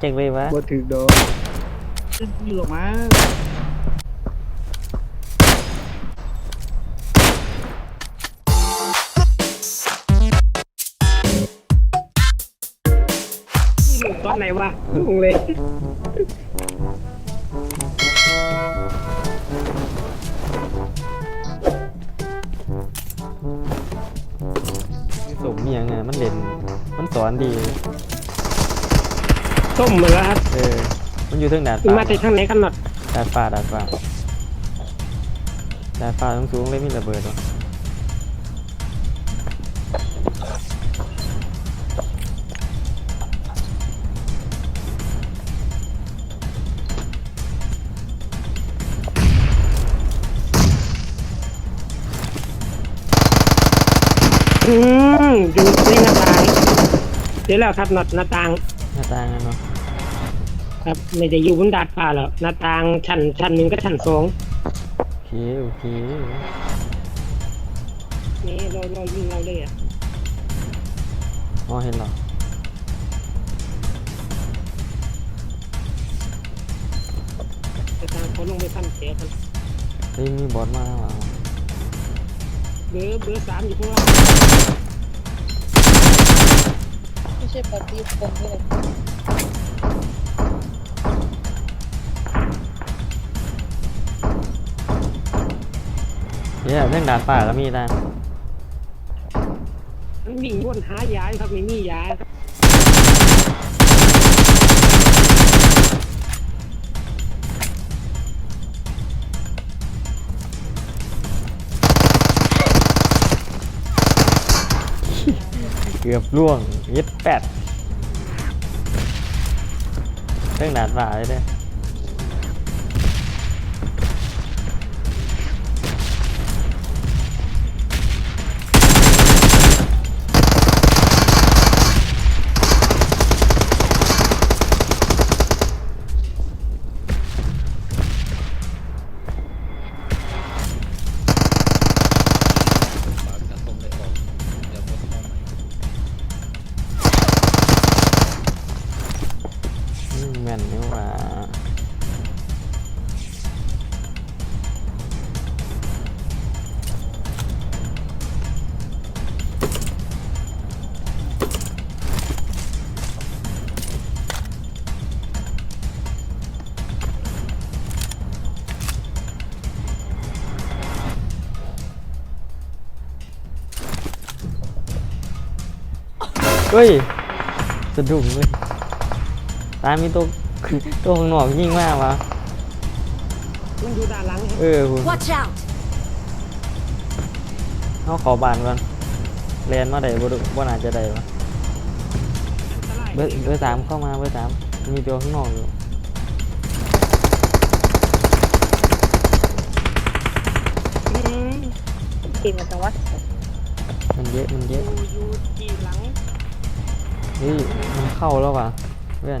เก่งเลยวะบ่ถึกดอกอยู่หรอกมาอยู่ตอนไหนวะงงเลยสมเมียงไงมันเล่น มันสอนดี ส้มมาแล้วครับเออมันอยู่เทิงดาดมันฟ้ามาแต่ทางไหนกันหนอดดาดฟ้าดาดฟ้าดาดฟ้าสูงๆเลยมีระเบิดวะอืมอยู่ในหน้าต่างเดี๋ยวแล้วครับหนอดหน้าต่างหน้าต่างนั่นเนาะ ครับไม่ได้อยู่บนดาดฟ้าแล้วหน้าต่างชั้นชั้นหนึ่งก็ชั้นสองโอเคโอเคนี่เราเรายิงเราเลยอะอ๋อเห็นแล้วแต่ทางเขาลงไปซ้ำเสียกันเฮ้ยมีบอสมาข้างหลังเบอร์เบอร์สามอยู่ข้างล่างไม่ใช่ปาร์ตี้คนด้วย เดี๋ยวเทิงดาดฟ้าก็มีได้มันวิ่งวนหายาอยู่ครับไม่มียาครับเกือบล่วงยึดแปดเทิงดาดฟ้าเลยเด้อ เฮ้ยสะดุ้งเลยตามมีตัวตัวข้างนอกยิ่งมากวะมันอยู่ด้านหลังครับเออคุณ Watch out! เอาขอบานก่อนเรียนมาได้บ่ดูบ่น่าจะได้วะอันตรายเบอร์เบอร์สามเข้ามาเบอร์สามมีตัวข้างนอกอยู่อืมเก่งมาจังวะมันเยอะมันเยออะยู่อยู่ที่หลัง เฮ้ยมันเข้าแล้วว่ะเพื่อน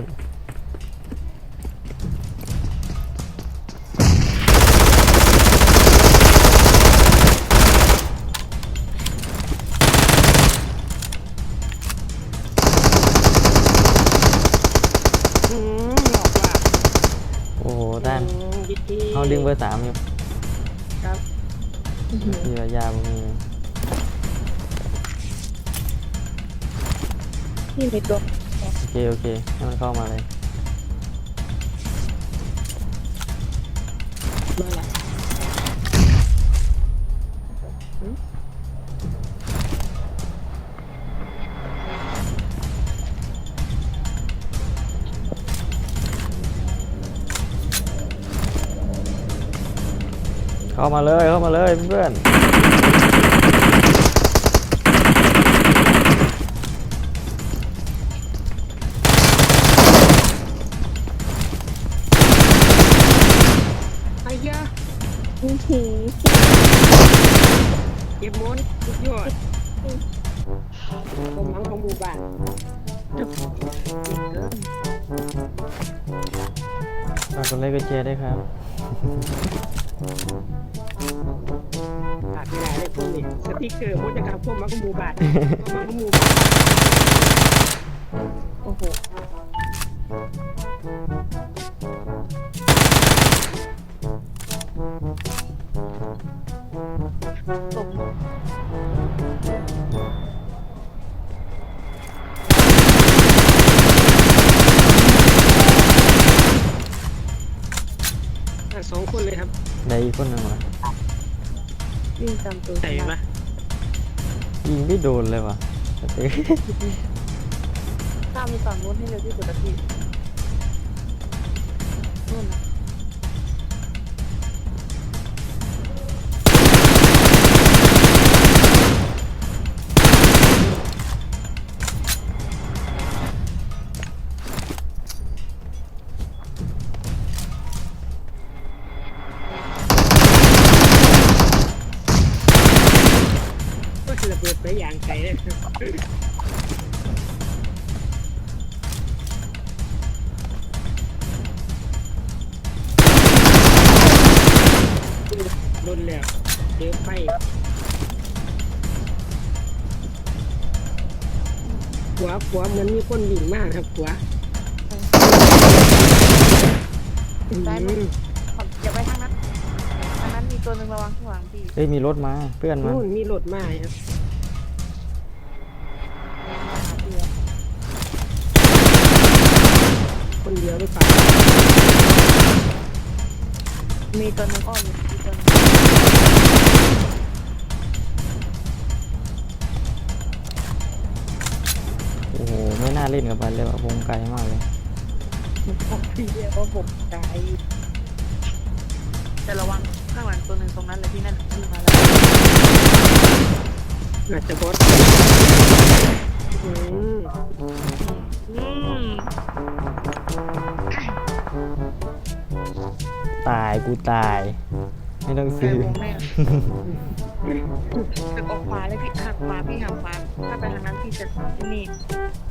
อืมหลอกว่าโอ้โหด้านอืมยิงเขาดึงเบอร์สามอยู่ครับที่ว่ายาบ่มี นี่มีตัวโอเค โอเค ให้มันเข้ามาเลย มาละเข้ามาเลย เข้ามาเลยเพื่อน เก็บม้นสุดยอดผมมังของบูบ้านตากกดไลค์ก็แชร์ด้ครับขาดไม่ได้เลยพวกนี้สติ๊กเกอร์พวจะทบพวกมังคุงบานมังของบูบานโอ้โหตบ เลยครับได้อีกคนหนึงวะวิ่งตามตัวใส่ปะยิงไม่โดนเลยวะตามไปฝั่งนู้นให้เร็วที่สุดอะพี่นู่นนะ โดนแล้วเจอไฟหัวหัวเหมือนมีคนวิ่งมากครับหัวซ้ายมืออืมขอบอย่าไปทางนั้นทางนั้นมีตัวหนึ่งระวังข้างหลังพี่เฮ้ยมีรถมาเพื่อนมานู่นมีรถมาครับเดี๋ยวคนเดียวหรือเปล่ามีตัวหนึ่งอ้อมอยู่ ไม่น่าเล่นกับมันเลยว่ะวงไกลมากเลยบอกพี่เดียวว่าผมตายแต่ระวังข้างหลังตัวหนึ่งตรงนั้นเลยพี่นั่นวิ่งมาแล้วอาจจะบอสอืมอืมตายกูตาย ไม่ต้องไปซื้อวงแม่หักออกขวาเลยพี่หักขวาพี่หักขวาถ้าไปทางนั้นพี่จะนี่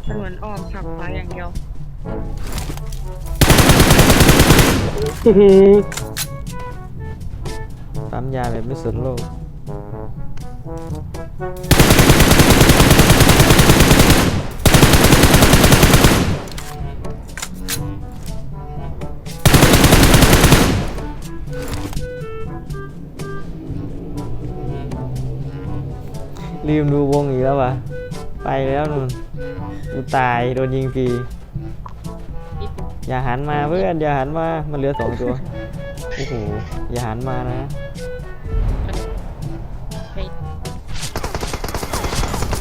มันเหมือนออมหักขวาอย่างเดียวอื้อหือปั๊มยาแบบไม่สนโลก ลืมดูวงอีกแล้ววะไปแล้วนุ่น กูตายโดนยิงฟรีอย่าหันมาเพื่อนอย่าหันมา มันเหลือสองตัวโอ้โหอย่าหันมานะ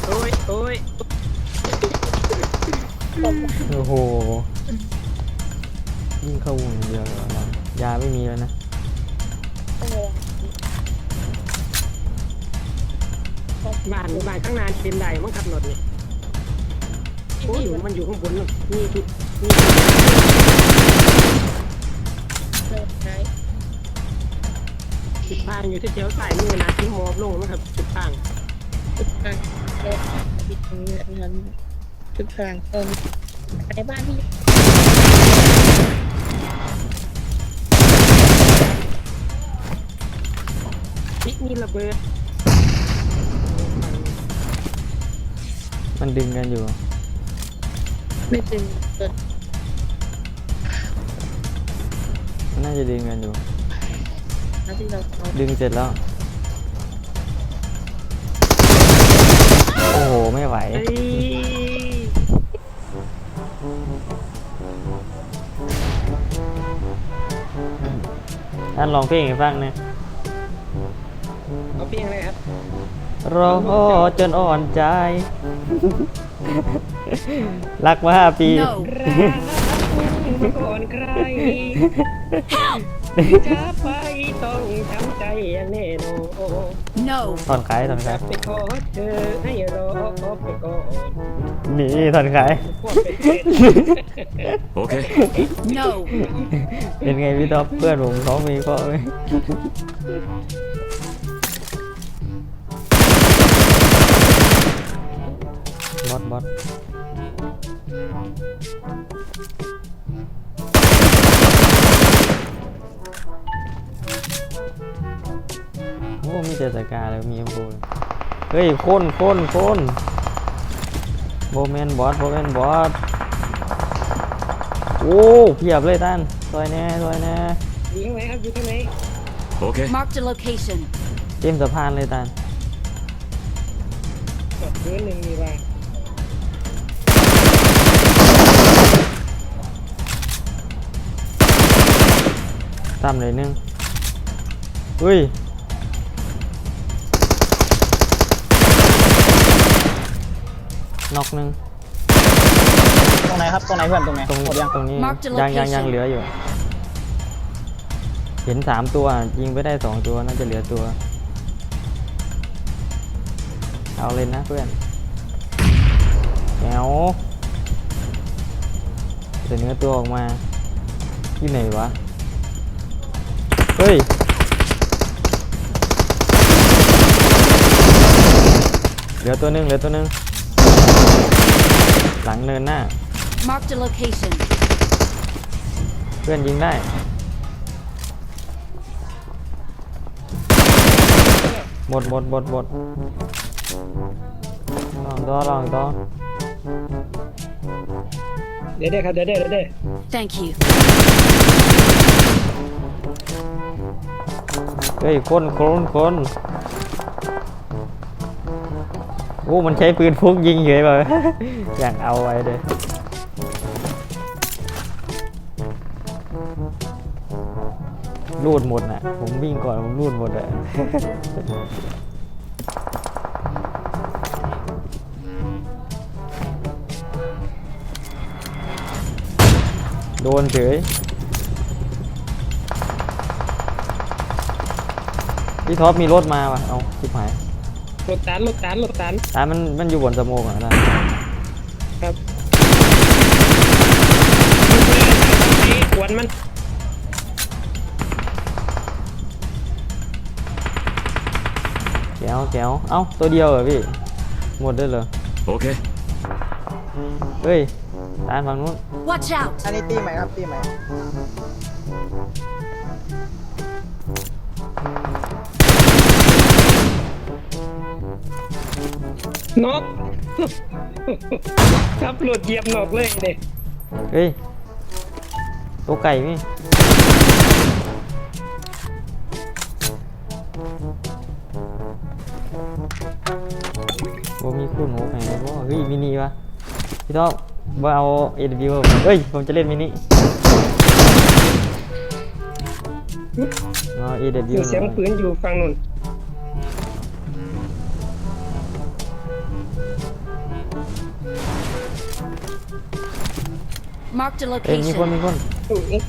โอ้ยโอ้ยโอ้โหยิ่งเข้าวงอย่างเดียวเลยว่ะเรายาไม่มีแล้วนะบ้านบ้านข้างหน้าเป็นได้มั้งครับรถนี่ โอ้ยอยู่มันอยู่ข้างบนนู่นนี่ทุกนี่จุดพางอยู่ที่แถวใต้มือนะที่มอบลงนะครับจุดพางทุกทางเดินปิดตรงนี้นั้นทุกทางเติมในบ้านพี่พิกนี่ระเบิด มันดึงกันอยู่ ไม่ตึงเกิดมันน่าจะดึงกันอยู่ นะที่เราเอาดึงเสร็จแล้ว โอ้โห ไม่ไหวเอ้ยท่านลองเพลงให้ฟังเนี่ยเอาเพียงอะไรครับรอจนอ่อนใจ รักมาห้าปี No. มาก่อนใครจะไปต้องทำใจอย่างแน่นอน No. ถอนขายถอนขายไปขอเธอให้รอไปก่อนนี่ถอนขาย พวกเป็นเป็น Okay. No. เป็นไงพี่ท็อปเพื่อนผมเขามีข้อไหมบอสบอส เฮ้ยโคนโคนโคนโบแมนบอสโบแมนบอสโอ้เพียบเลยท่านซอยแน่ซอยแน่ยิงไหมครับอยู่ที่ไหน Okay. Marked a location. เต็มสะพานเลยท่านกดเบอร์หนึ่งนี่ว่าซ้ำเลยหนึงเฮ้ย น็อกหนึงตรงไหนครับตรงไหนเพื่อนตรงไหนตรงหมดยังตรงนี้ Marked a ยังยังยัง location เหลืออยู่ เห็นสามตัวยิงไปได้สองตัวน่าจะเหลือตัว เอาเลยนะเพื่อนแหวเสนอตัวออกมาที่ไหนวะ เฮ้ย เหลือตัวหนึงเหลือตัวหนึง หลังเนินหน้า Marked a location. เพื่อนยิงได้ หมดหมดหมดหมดลองต่อลองต่อเดี๋ยวเด้ครับเดี๋ยวเด้เดี๋ยวเด้ Thank you. เฮ้ยคนคนคนโอ้มันใช้ปืนพกยิงเฉยแบบอย่ากเอาไว้เลยรูดหมดน่ะ ผมวิ่งก่อนผมรูดหมดเลยโดนเฉยพี่ท็อปมีรถมาว่ะ เอาชิบหาย รถตันรถตันรถตันตามันมันอยู่บนสโมกอะนะครับกวนมันแก้วแก้วเอ้าตัวเดียวเหรอพี่ หมดด้วยเหรอโอเคเฮ้ยตามฝั่งนู้น Watch out! อันนี้ตีใหม่ครับตีใหม่ นก ครับหลุดเหยียบนกเลยเด็เฮ้ย ตัวไก่พี่บ่มีคู่หนูไหนบ่เฮ้ยมินิวะพี่ท็อปว่าเอา AW เฮ้ย ผมจะเล่นมินิเอา AW มีเสียงปืนอยู่ฝั่งนู้น Marked a เอ้ยมีคน location. มีคน อุ๊ย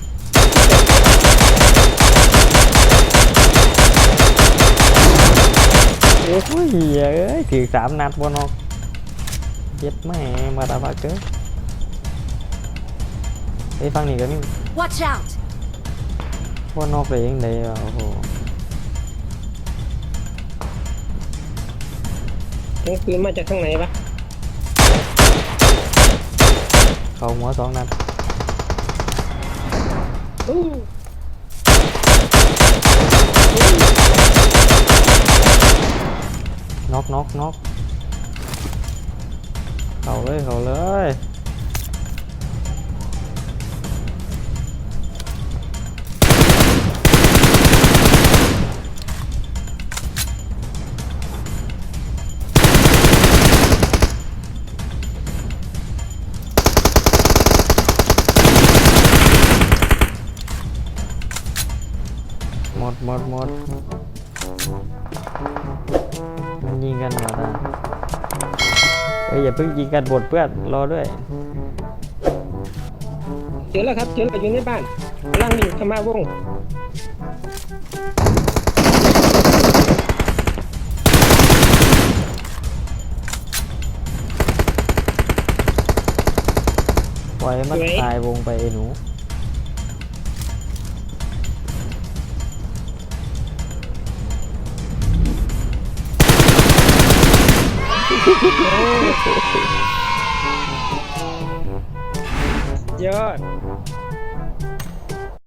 โอ้ยเอ้ยถือสามนัดบนออกเย็ดแม่มาตาพักเกอร์ไอ้ยฟังนี่ก็มี Watch out! บนอกเลยยังไงอะโอ้โหเสียงปืนมาจากทางไหนวะ เขาหัวสองนัดอู้ ดหมดหมดมันยิงกันเหรอตาเอ้ยอย่าเพิ่งยิงกันบดเพื่อนรอด้วย เจอแล้วครับเจอแล้วอยู่ในบ้านกำลังวิ่งเข้ามาวงปล่อยให้มันตายวงไปไอ้หนู ยอด